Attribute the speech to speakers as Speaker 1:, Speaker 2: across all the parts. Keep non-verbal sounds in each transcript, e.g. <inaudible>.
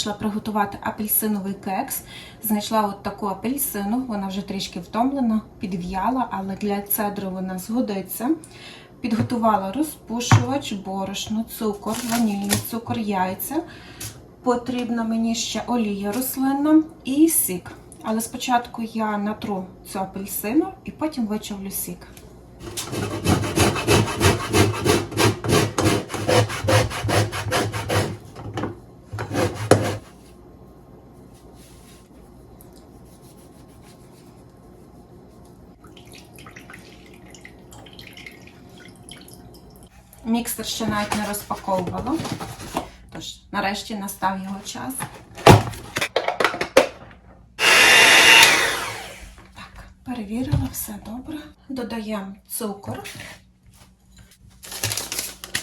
Speaker 1: вирішила приготувати апельсиновий кекс. Знайшла от таку апельсину, вона вже трішки втомлена, підв'яла, але для цедру вона згодиться. Підготувала розпушувач, борошно, цукор, ванільний цукор, яйця. Потрібна мені ще олія рослинна і сік. Але спочатку я натру цю апельсину і потім вичавлю сік. Міксер ще навіть не розпаковувала. Тож, нарешті настав його час. Так, перевірила, все добре. Додаємо цукор,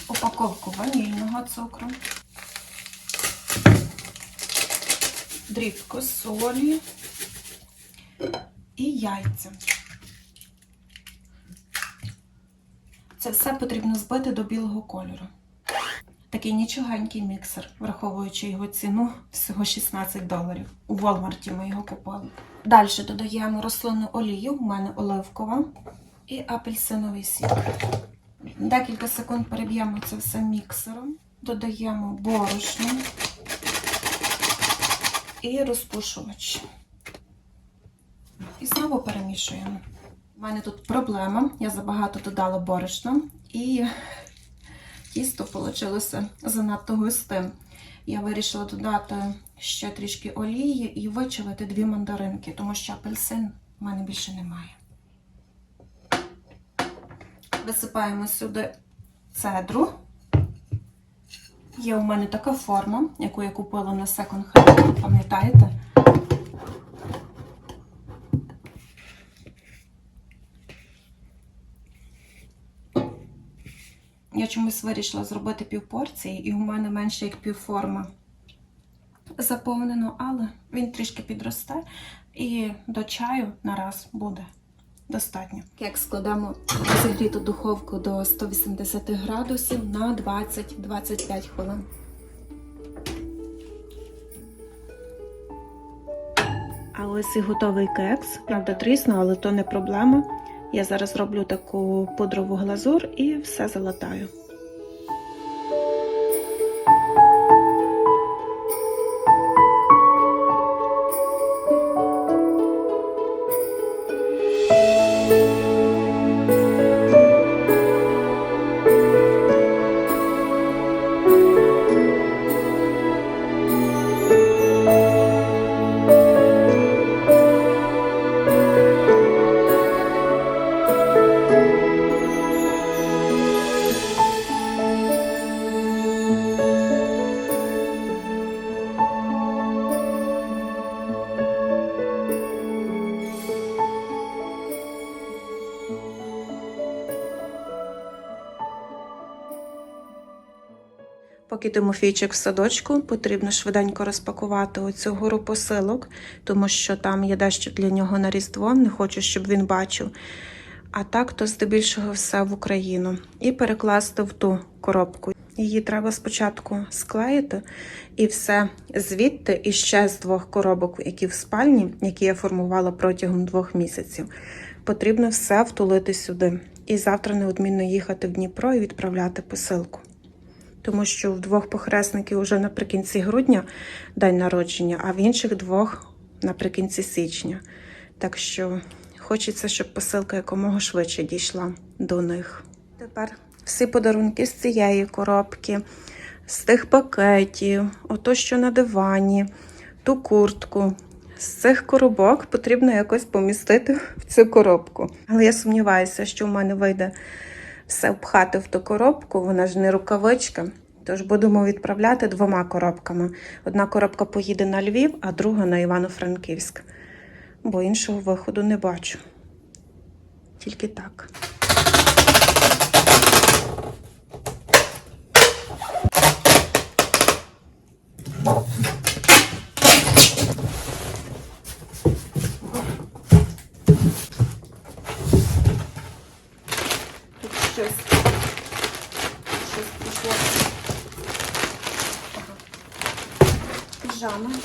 Speaker 1: упаковку ванільного цукру, дрібку солі і яйця. Це все потрібно збити до білого кольору. Такий нічогенький міксер, враховуючи його ціну всього 16 доларів. У Walmart ми його купили. Далі додаємо рослинну олію, у мене оливкова і апельсиновий сік. Декілька секунд переб'ємо це все міксером, додаємо борошно і розпушувач. І знову перемішуємо. У мене тут проблема. Я забагато додала борошна і тісто вийшло занадто густим. Я вирішила додати ще трішки олії і вичавити дві мандаринки, тому що апельсин в мене більше немає. Висипаємо сюди цедру. Є у мене така форма, яку я купила на Second Hand, пам'ятаєте? Я чомусь вирішила зробити півпорції, і у мене менше як півформа заповнено, але він трішки підросте і до чаю на раз буде достатньо. Як складемо розігріту духовку до 180 градусів на 20-25 хвилин. А ось і готовий кекс. Правда, трісно, але то не проблема. Я зараз роблю таку пудрову глазур і все залатаю. Поки Тимофійчик в садочку, потрібно швиденько розпакувати оцю гору посилок, тому що там є дещо для нього на Різдво, не хочу, щоб він бачив. А так, то здебільшого все в Україну. І перекласти в ту коробку. Її треба спочатку склеїти і все звідти і ще з двох коробок, які в спальні, які я формувала протягом двох місяців. Потрібно все втулити сюди. І завтра неодмінно їхати в Дніпро і відправляти посилку тому що в двох похресників вже наприкінці грудня день народження, а в інших двох наприкінці січня. Так що хочеться, щоб посилка якомога швидше дійшла до них. Тепер всі подарунки з цієї коробки, з тих пакетів, ото що на дивані, ту куртку. З цих коробок потрібно якось помістити в цю коробку. Але я сумніваюся, що в мене вийде все впхати в ту коробку, вона ж не рукавичка. Тож будемо відправляти двома коробками. Одна коробка поїде на Львів, а друга на Івано-Франківськ. Бо іншого виходу не бачу. Тільки так.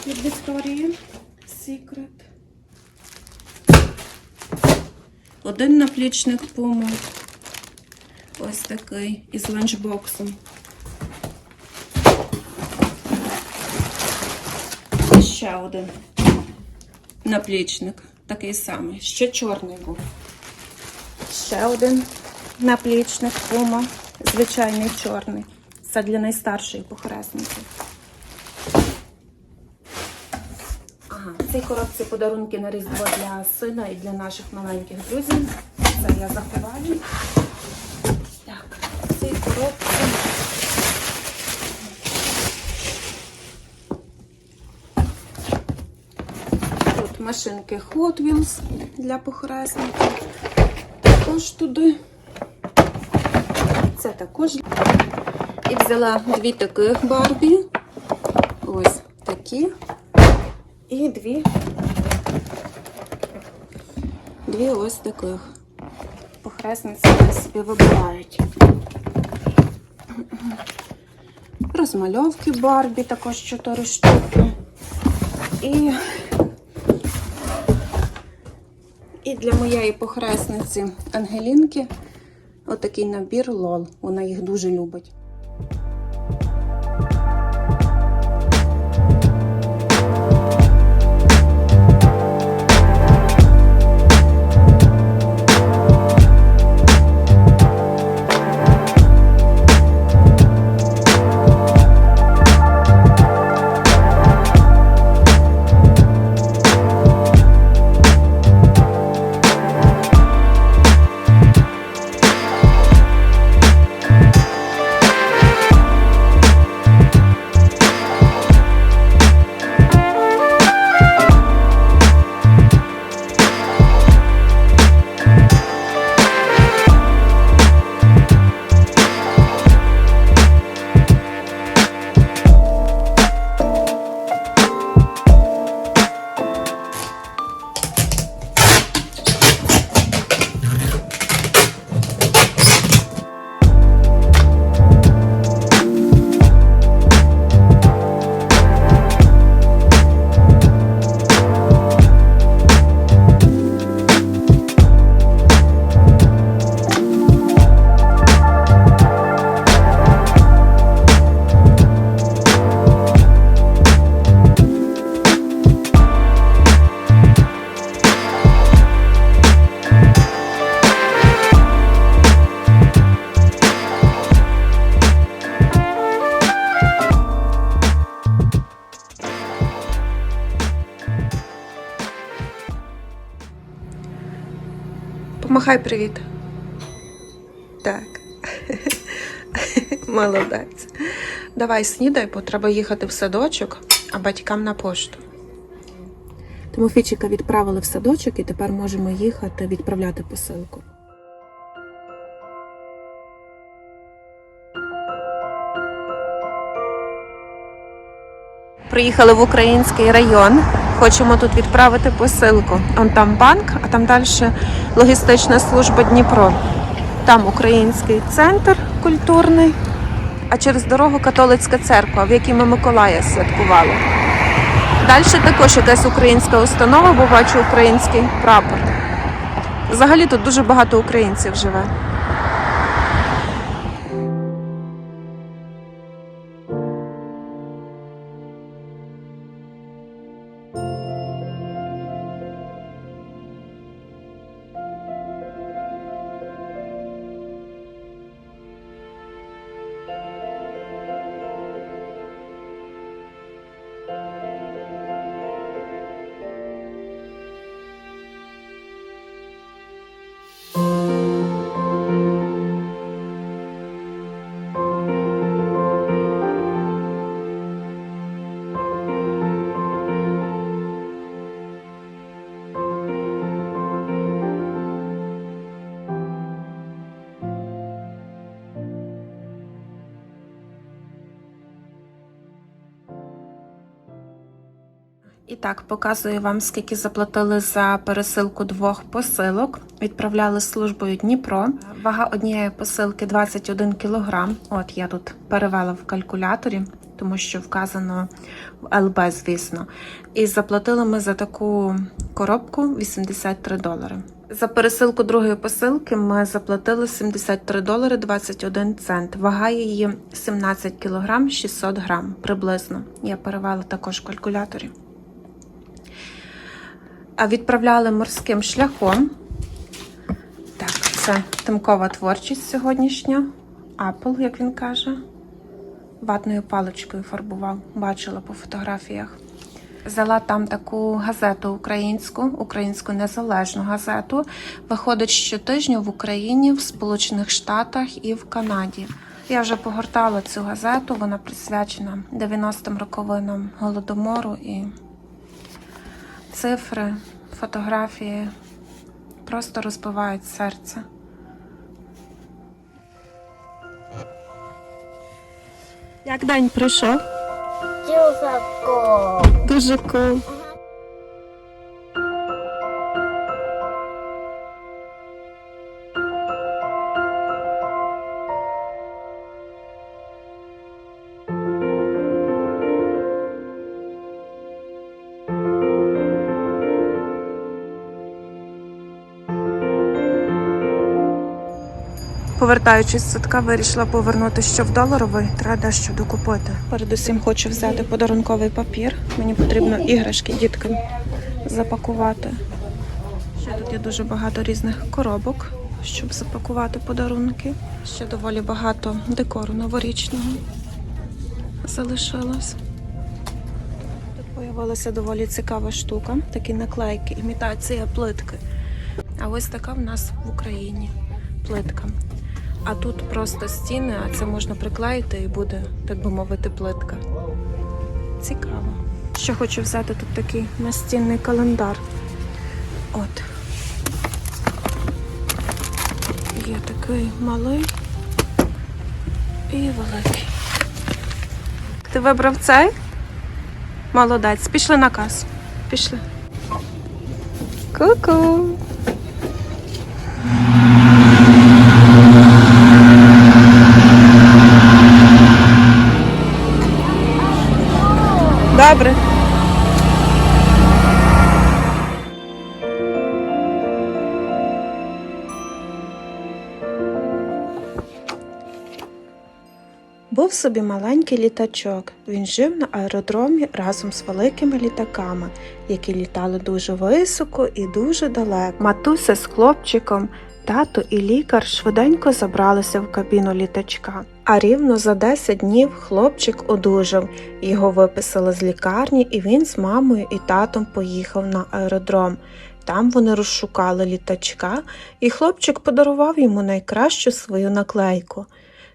Speaker 1: Від Вікторії Secret. Один наплічник Puma. Ось такий із ланчбоксом. І ще один наплічник. Такий самий. Ще чорний був. Ще один наплічник Puma. Звичайний чорний. Це для найстаршої похресниці. Ага, в цій коробці подарунки на Різдво для сина і для наших маленьких друзів. Це я заховаю. Так, в коробці. Тут машинки Hot Wheels для похресників. Також туди. Це також. І взяла дві таких Барбі. Ось такі. І дві. Дві ось таких. Похресниці собі вибирають. Розмальовки Барбі, також 4 штуки. І, і для моєї похресниці Ангелінки отакий набір лол. Вона їх дуже любить. Помахай привіт. Так. <laughs> Молодець. Давай снідай, бо треба їхати в садочок, а батькам на пошту. Тимофійчика відправили в садочок і тепер можемо їхати відправляти посилку. Приїхали в український район. Хочемо тут відправити посилку. Он там банк, а там далі логістична служба Дніпро. Там український центр культурний, а через дорогу католицька церква, в якій ми Миколая святкували. Далі також якась українська установа, бо бачу український прапор. Взагалі тут дуже багато українців живе. Так, показую вам, скільки заплатили за пересилку двох посилок. Відправляли службою Дніпро. Вага однієї посилки 21 кг. От я тут перевела в калькуляторі, тому що вказано в ЛБ, звісно. І заплатили ми за таку коробку 83 долари. За пересилку другої посилки ми заплатили 73 долари 21 цент. Вага її 17 кілограм 600 грам приблизно. Я перевела також в калькуляторі. Відправляли морським шляхом. Так, це тимкова творчість сьогоднішня. Apple, як він каже. Ватною паличкою фарбував, бачила по фотографіях. Взяла там таку газету українську, українську незалежну газету. Виходить щотижню в Україні, в Сполучених Штатах і в Канаді. Я вже погортала цю газету, вона присвячена 90-м роковинам голодомору і цифри, фотографії просто розбивають серце. Як день пройшов?
Speaker 2: Дюсако.
Speaker 1: Дуже кул. Повертаючись з садка, вирішила повернути що в доларовий, треба дещо докупити. Передусім хочу взяти подарунковий папір. Мені потрібно іграшки діткам запакувати. Ще тут є дуже багато різних коробок, щоб запакувати подарунки. Ще доволі багато декору новорічного залишилось. Тут появилася доволі цікава штука, такі наклейки, імітація плитки. А ось така в нас в Україні плитка. А тут просто стіни, а це можна приклеїти і буде, так би мовити, плитка. Цікаво. Ще хочу взяти тут такий настінний календар. От. Є такий малий і великий. Ти вибрав цей? Молодець. Пішли на касу. Пішли. Ку-ку. Собі маленький літачок. Він жив на аеродромі разом з великими літаками, які літали дуже високо і дуже далеко. Матуся з хлопчиком, тато і лікар швиденько забралися в кабіну літачка. А рівно за 10 днів хлопчик одужав. Його виписали з лікарні, і він з мамою і татом поїхав на аеродром. Там вони розшукали літачка, і хлопчик подарував йому найкращу свою наклейку.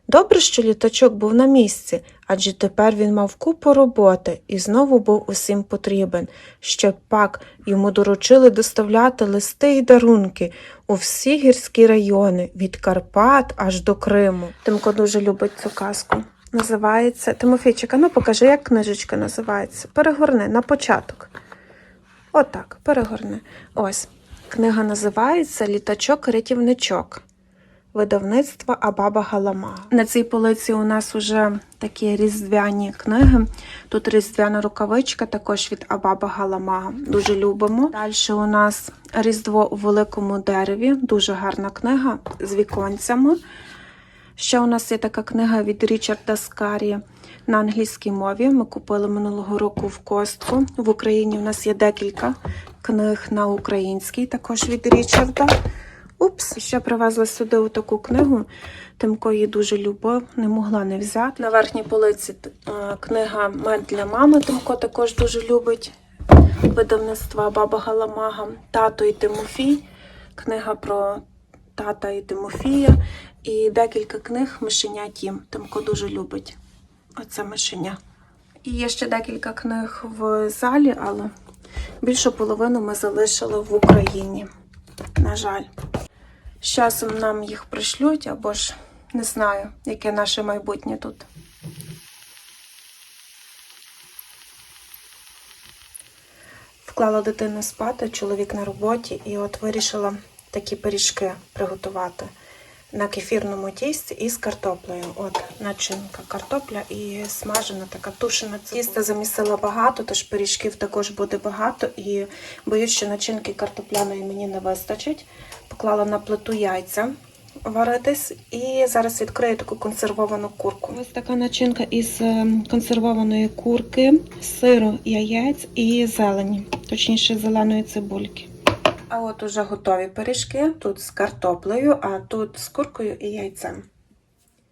Speaker 1: Добре, що літачок був на місці, адже тепер він мав купу роботи і знову був усім потрібен. Ще пак йому доручили доставляти листи й дарунки у всі гірські райони від Карпат аж до Криму. Тимко дуже любить цю казку. Називається Тимофійчика, ну покажи, як книжечка називається. Перегорни на початок. Отак, перегорни. Ось. Книга називається Літачок-рятівничок видавництва Абаба Галама. На цій полиці у нас вже такі різдвяні книги. Тут різдвяна рукавичка, також від Абаба Галама. Дуже любимо. Далі у нас Різдво у великому дереві. Дуже гарна книга з віконцями. Ще у нас є така книга від Річарда Скарі на англійській мові. Ми купили минулого року в костку. В Україні у нас є декілька книг на українській, також від Річарда. Упс, ще привезла сюди таку книгу. Тимко її дуже любив, не могла не взяти. На верхній полиці е, книга Мед для мами. Тимко також дуже любить видавництва Баба Галамага, Тато і Тимофій. Книга про тата і Тимофія. І декілька книг Мишеня Тім. Тимко дуже любить оце мишеня. І є ще декілька книг в залі, але більшу половину ми залишили в Україні. На жаль. З часом нам їх пришлють, або ж не знаю, яке наше майбутнє тут. Вклала дитину спати, чоловік на роботі, і от вирішила такі пиріжки приготувати. На кефірному тісті із картоплею. От начинка, картопля і смажена така тушена. Тіста замісила багато, тож пиріжків також буде багато. І боюсь, що начинки картопляної мені не вистачить. Поклала на плиту яйця варитись і зараз відкрию таку консервовану курку. Ось така начинка із е, консервованої курки, сиру, яєць і зелені, точніше зеленої цибульки. А от уже готові пиріжки. Тут з картоплею, а тут з куркою і яйцем.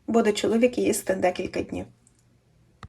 Speaker 1: Буде чоловік їсти декілька днів.